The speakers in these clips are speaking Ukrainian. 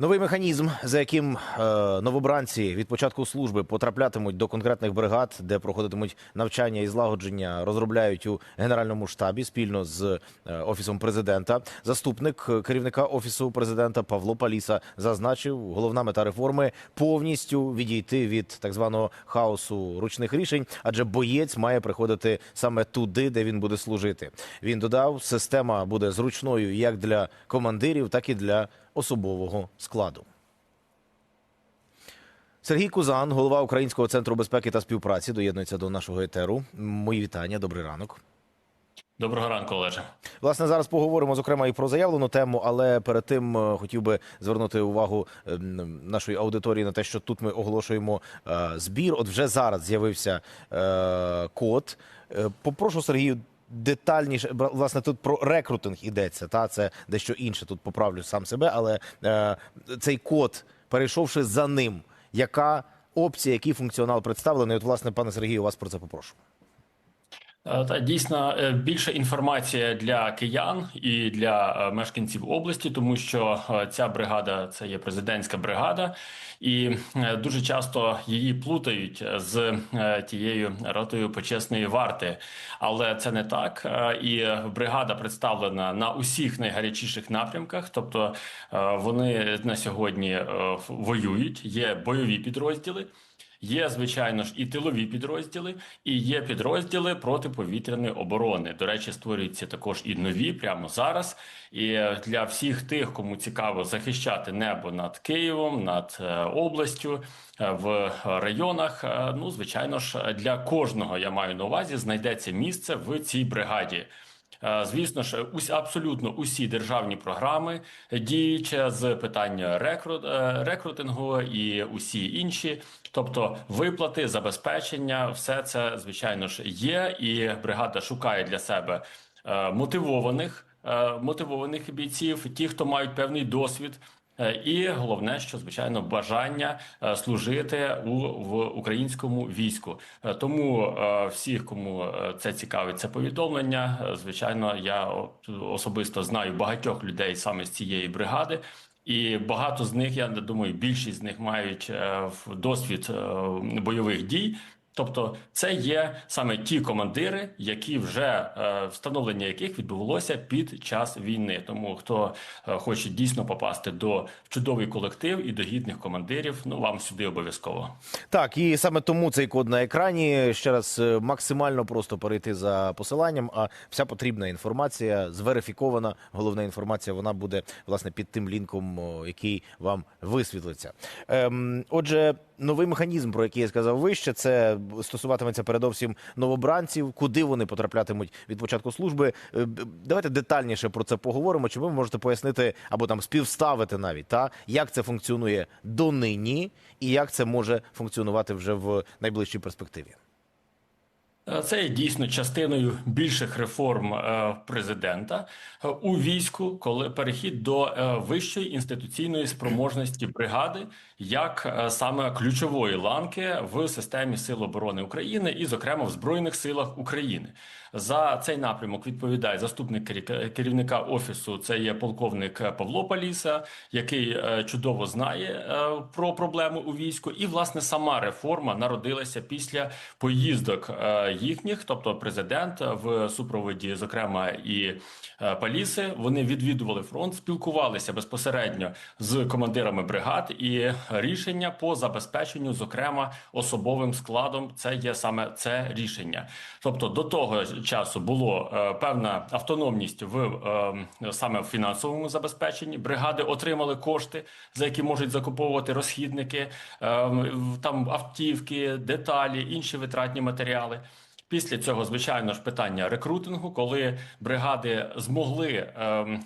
Новий механізм, за яким е, новобранці від початку служби потраплятимуть до конкретних бригад, де проходитимуть навчання і злагодження, розробляють у генеральному штабі спільно з е, офісом президента. Заступник е, керівника офісу президента Павло Паліса зазначив, головна мета реформи повністю відійти від так званого хаосу ручних рішень, адже боєць має приходити саме туди, де він буде служити. Він додав, система буде зручною як для командирів, так і для особового складу. Сергій Кузан, голова Українського центру безпеки та співпраці, доєднується до нашого етеру. Мої вітання, добрий ранок. Доброго ранку, Олеже. Власне, зараз поговоримо зокрема і про заявлену тему, але перед тим е, хотів би звернути увагу е, нашої аудиторії на те, що тут ми оголошуємо е, збір. От вже зараз з'явився код. Попрошу Сергію. Детальніше власне тут про рекрутинг ідеться. Та це дещо інше. Тут поправлю сам себе, але е, цей код, перейшовши за ним, яка опція, який функціонал представлений? От, власне, пане Сергію, вас про це попрошу. Е, Та дійсно е, більше інформація для киян і для е, мешканців області, тому що ця бригада це є президентська бригада, і дуже часто її плутають з тією ротою почесної варти. Але це не так. І бригада представлена на усіх найгарячіших напрямках. Тобто вони на сьогодні воюють, є бойові підрозділи. Є, звичайно ж, і тилові підрозділи, і є підрозділи протиповітряної оборони. До речі, створюються також і нові прямо зараз. І для всіх тих, кому цікаво захищати небо над Києвом, над е, областю е, в районах. е, Ну, звичайно ж, для кожного я маю на увазі знайдеться місце в цій бригаді. Е, Звісно ж, усь абсолютно усі державні програми діючі з питання рекрут, е, рекрутингу і усі інші, тобто виплати, забезпечення, все це звичайно ж є, і бригада шукає для себе е, мотивованих, мотивованих бійців, ті, хто мають певний досвід. Е, І головне, що звичайно бажання е, служити у в українському війську. Е, Тому всіх, кому це цікавить, це повідомлення. Звичайно, я особисто знаю багатьох людей саме з цієї бригади. І багато з них, я думаю, більшість з них мають досвід бойових дій. Тобто, це є саме ті командири, які вже е, встановлення яких відбулося під час війни. Тому хто е, хоче дійсно попасти до чудовий колектив і до гідних командирів, ну вам сюди обов'язково. Так, і саме тому цей код на екрані. Ще раз е, максимально просто перейти за посиланням. А вся потрібна інформація зверифікована. Головна інформація вона буде власне під тим лінком, який вам висвітлиться. Ем, отже, новий механізм, про який я сказав вище, це стосуватиметься передовсім новобранців, куди вони потраплятимуть від початку служби. Е, Давайте детальніше про це поговоримо. Чи ви можете пояснити або там співставити навіть та як це функціонує донині, і як це може функціонувати вже в найближчій перспективі? Е, Це є дійсно частиною більших реформ е, президента у війську, коли перехід до вищої інституційної спроможності бригади, як е, саме ключової ланки в системі Сил оборони України і, зокрема, в Збройних силах України. За цей напрямок відповідає заступник кері- керівника офісу. Це є полковник Павло Паліса, який е, чудово знає е, про проблему у війську. І власне сама реформа народилася після поїздок е, їхніх, тобто президент в супроводі, зокрема і е, Паліси. Вони відвідували фронт, спілкувалися безпосередньо з командирами бригад, і рішення по забезпеченню, зокрема особовим складом, це є саме це рішення. Тобто до того часу було е, певна автономність в е, саме в фінансовому забезпеченні. Бригади отримали кошти, за які можуть закуповувати розхідники, е, там автівки, деталі, інші витратні матеріали. Після цього, звичайно ж, питання рекрутингу, коли бригади змогли ем,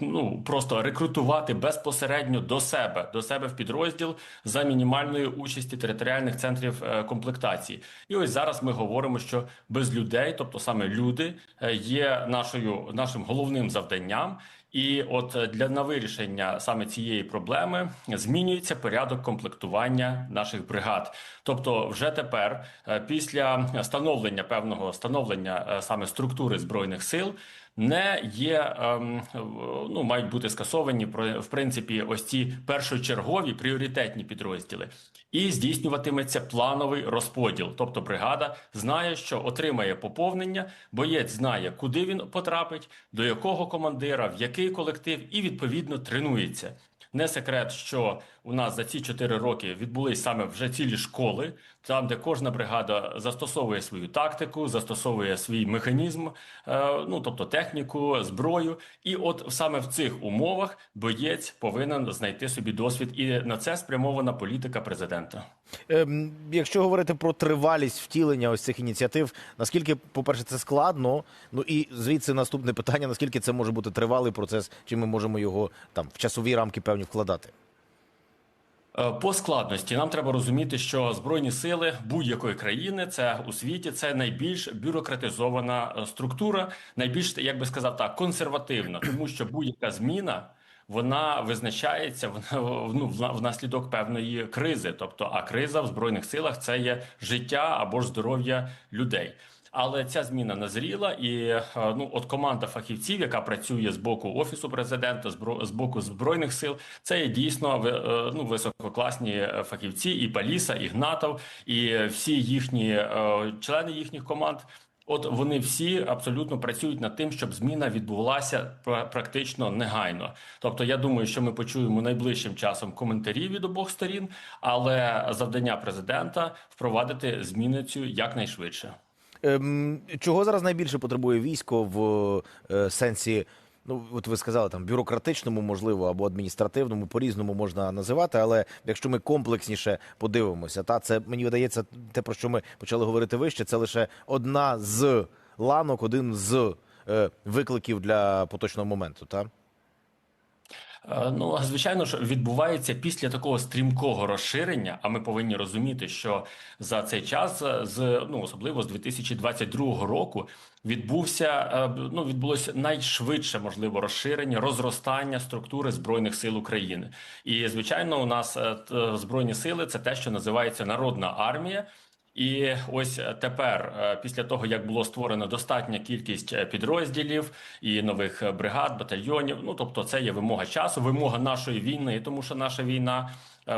ну просто рекрутувати безпосередньо до себе, до себе в підрозділ за мінімальної участі територіальних центрів е, комплектації. І ось зараз ми говоримо, що без людей, тобто саме люди, е, є нашою нашим головним завданням. І от е, для на вирішення саме цієї проблеми змінюється порядок комплектування наших бригад. Тобто, вже тепер, е, після становлення певного становлення е, саме структури збройних сил, не є ем, ну мають бути скасовані в принципі ось ці першочергові пріоритетні підрозділи, і здійснюватиметься плановий розподіл. Тобто бригада знає, що отримає поповнення, боєць знає, куди він потрапить, до якого командира, в який колектив, і відповідно тренується. Не секрет, що у нас за ці чотири роки відбулись саме вже цілі школи, там, де кожна бригада застосовує свою тактику, застосовує свій механізм, е, ну тобто техніку, зброю. І от саме в цих умовах боєць повинен знайти собі досвід, і на це спрямована політика президента. Ем, якщо говорити про тривалість втілення ось цих ініціатив, наскільки, по-перше, це складно? Ну і звідси наступне питання: наскільки це може бути тривалий процес, чи ми можемо його там в часові рамки певні вкладати? Е, По складності нам треба розуміти, що збройні сили будь-якої країни це у світі це найбільш бюрократизована е, структура, найбільш як би сказав так, консервативна, тому що будь-яка зміна. Вона визначається вона, ну, внаслідок певної кризи. Тобто, а криза в збройних силах це є життя або ж здоров'я людей. Але ця зміна назріла, і е, ну от команда фахівців, яка працює з боку офісу президента, з боку збройних сил, це є дійсно е, ну висококласні е, фахівці, і Паліса, і Гнатов, і всі їхні члени їхніх команд. От вони всі абсолютно працюють над тим, щоб зміна відбулася пра- практично негайно. Тобто, я думаю, що ми почуємо найближчим часом коментарі від обох сторін, але завдання президента впровадити зміни цю якнайшвидше. Ем, чого зараз найбільше потребує військо в е, сенсі? Ну, от ви сказали там бюрократичному, можливо, або адміністративному, по-різному можна називати. Але якщо ми комплексніше подивимося, та це мені видається те, про що ми почали говорити вище, це лише одна з ланок, один з е, викликів для поточного моменту. Та Ну, звичайно ж, відбувається після такого стрімкого розширення. А ми повинні розуміти, що за цей час, е, з ну особливо з 2022 року, відбувся е, ну відбулося найшвидше можливо розширення, розростання структури збройних сил України. І звичайно, у нас е, збройні сили це те, що називається народна армія. І ось е, тепер, е, після того як було створено достатня кількість е, підрозділів і нових бригад, батальйонів. Ну тобто, це є вимога часу, вимога нашої війни, тому що наша війна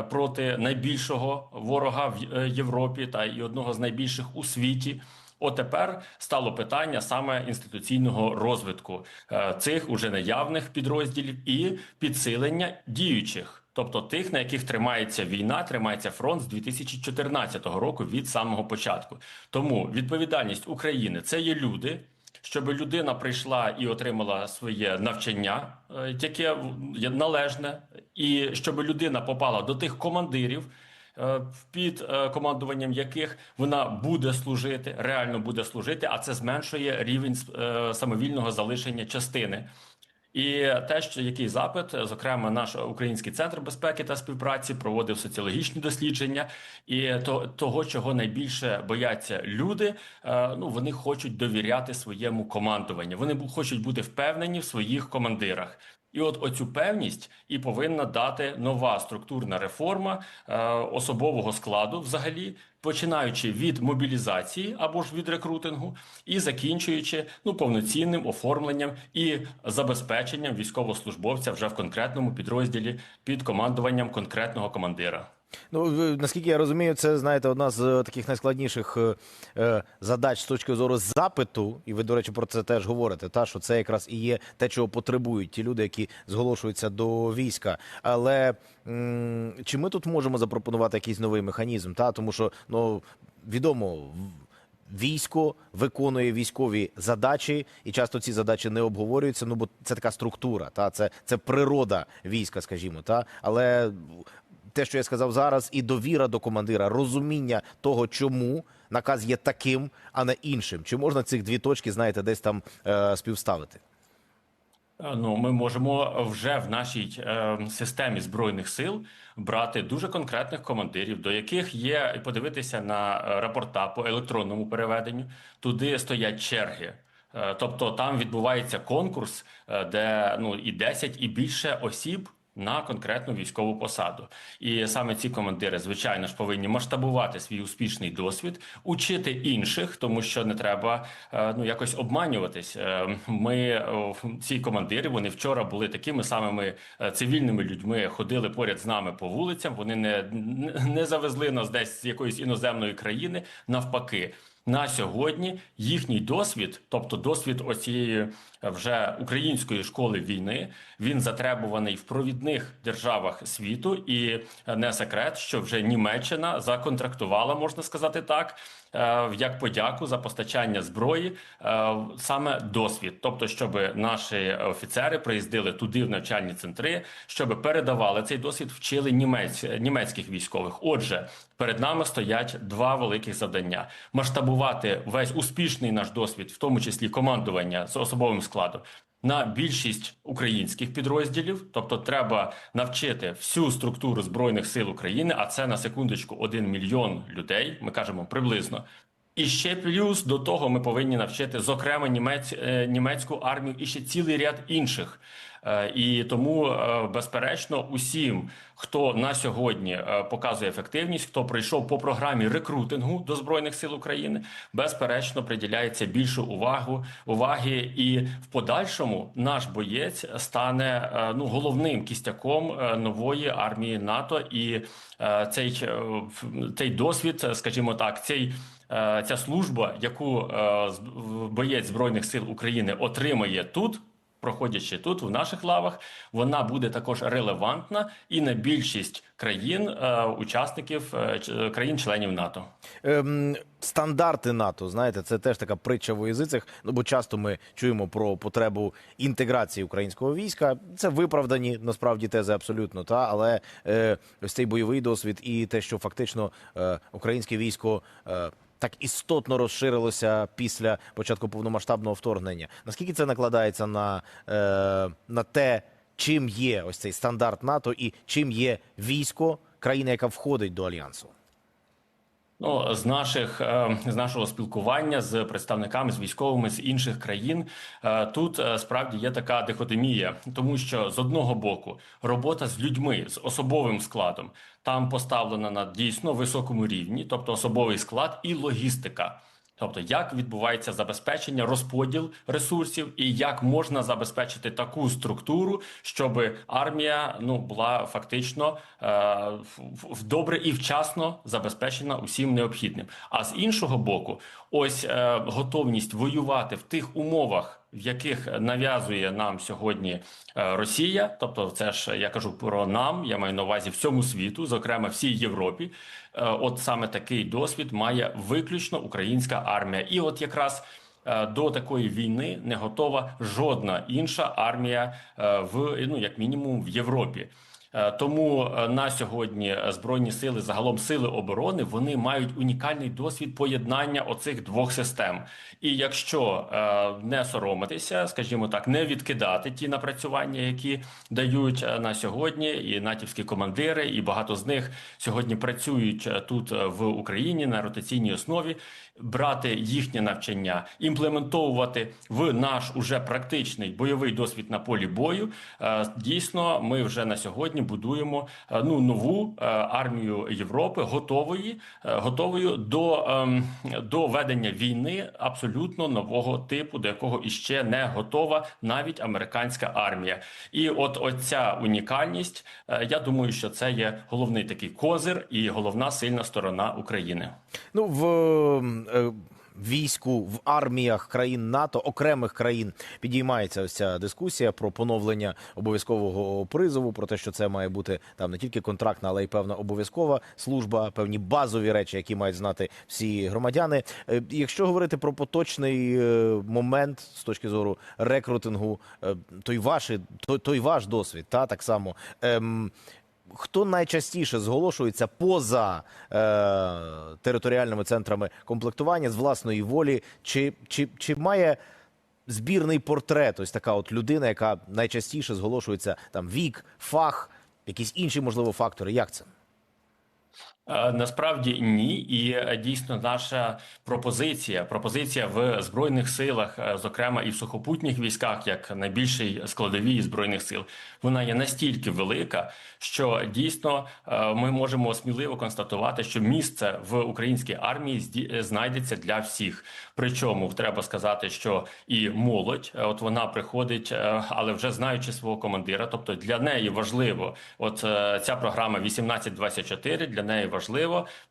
проти найбільшого ворога в Європі та і одного з найбільших у світі. От тепер стало питання саме інституційного розвитку цих уже наявних підрозділів і підсилення діючих. Тобто тих, на яких тримається війна, тримається фронт з 2014 року від самого початку. Тому відповідальність України це є люди, щоб людина прийшла і отримала своє навчання, е, яке належне, і щоб людина попала до тих командирів. е, Під е, командуванням яких вона буде служити, реально буде служити, а це зменшує рівень самовільного залишення частини. І те, що який запит, зокрема, наш український центр безпеки та співпраці проводив соціологічні дослідження, і то того, чого найбільше бояться люди, е, ну вони хочуть довіряти своєму командуванню. Вони хочуть бути впевнені в своїх командирах. І от оцю певність і повинна дати нова структурна реформа е, особового складу, взагалі, починаючи від мобілізації або ж від рекрутингу, і закінчуючи ну повноцінним оформленням і забезпеченням військовослужбовця вже в конкретному підрозділі під командуванням конкретного командира. Ну, наскільки я розумію, це знаєте, одна з е, таких найскладніших е, е, задач з точки зору запиту, і ви, до речі, про це теж говорите. Та що це якраз і є те, чого потребують ті люди, які зголошуються до війська. Але чи ми тут можемо запропонувати якийсь новий механізм? Та тому що ну відомо. Військо виконує військові задачі, і часто ці задачі не обговорюються. Ну бо це така структура, та це, це природа війська, скажімо, та але те, що я сказав зараз, і довіра до командира, розуміння того, чому наказ є таким, а не іншим. Чи можна цих дві точки, знаєте, десь там е, співставити? Е, Ну, ми можемо вже в нашій е, системі збройних сил брати дуже конкретних командирів, до яких є подивитися на е, рапорта по електронному переведенню. Туди стоять черги. Е, Тобто там відбувається конкурс, де ну і 10 і більше осіб на конкретну військову посаду. І саме ці командири, звичайно ж, повинні масштабувати свій успішний досвід, учити інших, тому що не треба е, ну якось обманюватись. Е, Ми ці командири вони вчора були такими самими е, цивільними людьми, ходили поряд з нами по вулицям. Вони не, не завезли нас десь з якоїсь іноземної країни. Навпаки, на сьогодні їхній досвід, тобто досвід оцієї е, вже української школи війни, він затребуваний в провідних державах світу, і не секрет, що вже Німеччина законтрактувала, можна сказати так, е, як подяку за постачання зброї, е, саме досвід, тобто, щоб наші офіцери приїздили туди в навчальні центри, щоб передавали цей досвід, вчили німець, німецьких військових. Отже, перед нами стоять два великих завдання: масштабувати весь успішний наш досвід, в тому числі командування з особовим складом. На більшість українських підрозділів, тобто треба навчити всю структуру збройних сил України, а це на секундочку 1 мільйон людей. Ми кажемо приблизно. І ще плюс до того ми повинні навчити зокрема німець, е, німецьку армію і ще цілий ряд інших. Е, І тому, е, безперечно, усім, хто на сьогодні показує ефективність, хто прийшов по програмі рекрутингу до збройних сил України, безперечно приділяється більше увагу уваги, і в подальшому наш боєць стане ну головним кістяком нової армії НАТО. І цей, цей досвід, скажімо так, цей. Е, Ця служба, яку е, боєць збройних сил України отримає тут, проходячи тут, в наших лавах, вона буде також релевантна і на більшість країн, е, учасників країн-членів НАТО. Ем, стандарти НАТО, знаєте, це теж така притча в язицях. Ну бо часто ми чуємо про потребу інтеграції українського війська. Це виправдані насправді тези абсолютно. Та але е, ось цей бойовий досвід і те, що фактично е, українське військо. Е, так істотно розширилося після початку повномасштабного вторгнення. Наскільки це накладається на, е, на те, чим є ось цей стандарт НАТО і чим є військо країни, яка входить до альянсу? Ну, з наших е, з нашого спілкування з представниками з військовими з інших країн е, тут е, справді є така дихотомія, тому що з одного боку робота з людьми з особовим складом там поставлена на дійсно високому рівні, тобто особовий склад і логістика. Тобто, як відбувається забезпечення, розподіл ресурсів, і як можна забезпечити таку структуру, щоб армія ну була фактично е, добре і вчасно забезпечена усім необхідним. А з іншого боку, ось е, готовність воювати в тих умовах. В яких нав'язує нам сьогодні е, Росія, тобто це ж я кажу про нам, я маю на увазі всьому світу, зокрема всій Європі. Е, От саме такий досвід має виключно українська армія, і от якраз е, до такої війни не готова жодна інша армія в ну як мінімум в Європі. Е, Тому е, на сьогодні е, збройні сили, загалом сили оборони, вони мають унікальний досвід поєднання оцих двох систем. І якщо не соромитися, скажімо так, не відкидати ті напрацювання, які дають на сьогодні, і натівські командири, і багато з них сьогодні працюють тут в Україні на ротаційній основі, брати їхнє навчання, імплементовувати в наш уже практичний бойовий досвід на полі бою. Дійсно, ми вже на сьогодні будуємо е, ну нову е, армію Європи, готової, е, готовою до, ем, до ведення війни абсолютно нового типу, до якого іще не готова навіть американська армія. І от оця унікальність, я думаю, що це є головний такий козир і головна сильна сторона України. Ну, в е, війську, в арміях країн НАТО, окремих країн підіймається ось ця дискусія про поновлення обов'язкового призову, про те, що це має бути там не тільки контрактна, але й певна обов'язкова служба, певні базові речі, які мають знати всі громадяни. Е, Якщо говорити про поточний е, момент з точки зору рекрутингу, е, той ваш, той, той ваш досвід, та так само. Ем, Хто найчастіше зголошується поза е, територіальними центрами комплектування з власної волі? Чи, чи, чи має збірний портрет ось така от людина, яка найчастіше зголошується там вік, фах, якісь інші можливо фактори? Як це? Е, Насправді ні, і е, дійсно наша пропозиція, пропозиція в збройних силах, е, зокрема і в сухопутніх військах, як найбільшій складовій збройних сил, вона є настільки велика, що дійсно ми можемо сміливо констатувати, що місце в українській армії знайдеться для всіх. Причому треба сказати, що і молодь, от вона приходить, але вже знаючи свого командира, тобто для неї важливо, от ця програма 1824, для неї важливо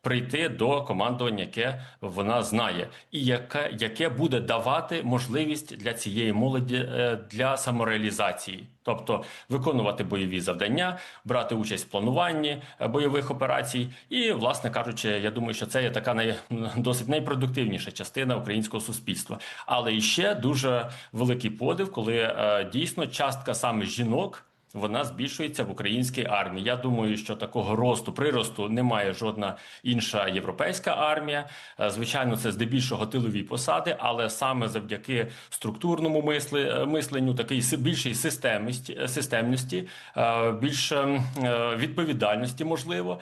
прийти до командування, яке вона знає, і яке, яке буде давати можливість для цієї молоді е, для самореалізації. Тобто виконувати бойові завдання, брати участь в плануванні е, бойових операцій, і, власне кажучи, я думаю, що це є така най, досить найпродуктивніша частина українського суспільства. Але і ще дуже великий подив, коли е, дійсно частка саме жінок. Вона збільшується в українській армії. Я думаю, що такого росту приросту немає жодна інша європейська армія. Е, Звичайно, це здебільшого тилові посади, але саме завдяки структурному мисли, е, мисленню, такій більшій системності, е, системності, е, більш е, відповідальності, можливо.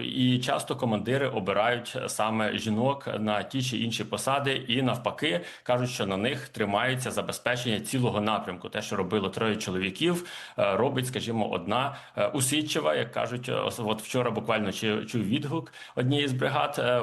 І часто командири обирають саме жінок на ті чи інші посади, і навпаки кажуть, що на них тримається забезпечення цілого напрямку. Те, що робило троє чоловіків, робить, скажімо, одна Усичева, як кажуть, ос- от вчора буквально чу- чув відгук однієї з бригад е,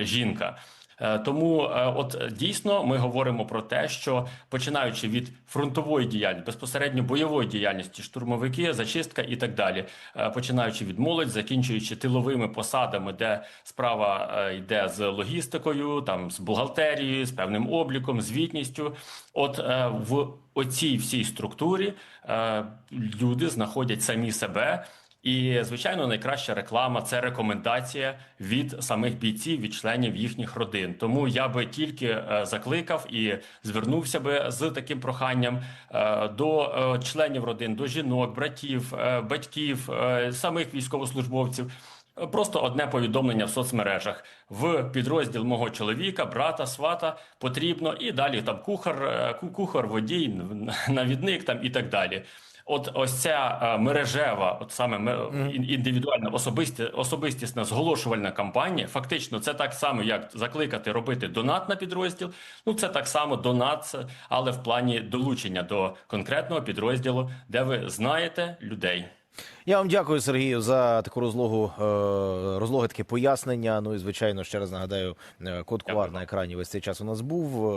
жінка. Е, Тому, е, от дійсно, ми говоримо про те, що починаючи від фронтової діяльності, безпосередньо бойової діяльності, штурмовики, зачистка і так далі, е, починаючи від молодь, закінчуючи тиловими посадами, де справа йде з логістикою, там з бухгалтерією, з певним обліком, звітністю. От в оцій всій структурі люди знаходять самі себе. І звичайно, найкраща реклама це рекомендація від самих бійців, від членів їхніх родин. Тому я би тільки е, закликав і звернувся би з таким проханням е, до е, членів родин, до жінок, братів, батьків, самих військовослужбовців. Просто одне повідомлення в соцмережах в підрозділ мого чоловіка, брата, свата потрібно, і далі там кухар, кухар, водій, навідник там і так далі. От ось ця е, мережева, от саме ін- індивідуальна особисті, особистісна зголошувальна кампанія. Фактично, це так само, як закликати робити донат на підрозділ. Ну це так само донат, але в плані долучення до конкретного підрозділу, де ви знаєте людей. Я вам дякую, Сергію, за таку розлогу, е, розлоге таке пояснення. Ну і звичайно, ще раз нагадаю, е, код QR на екрані весь цей час у нас був.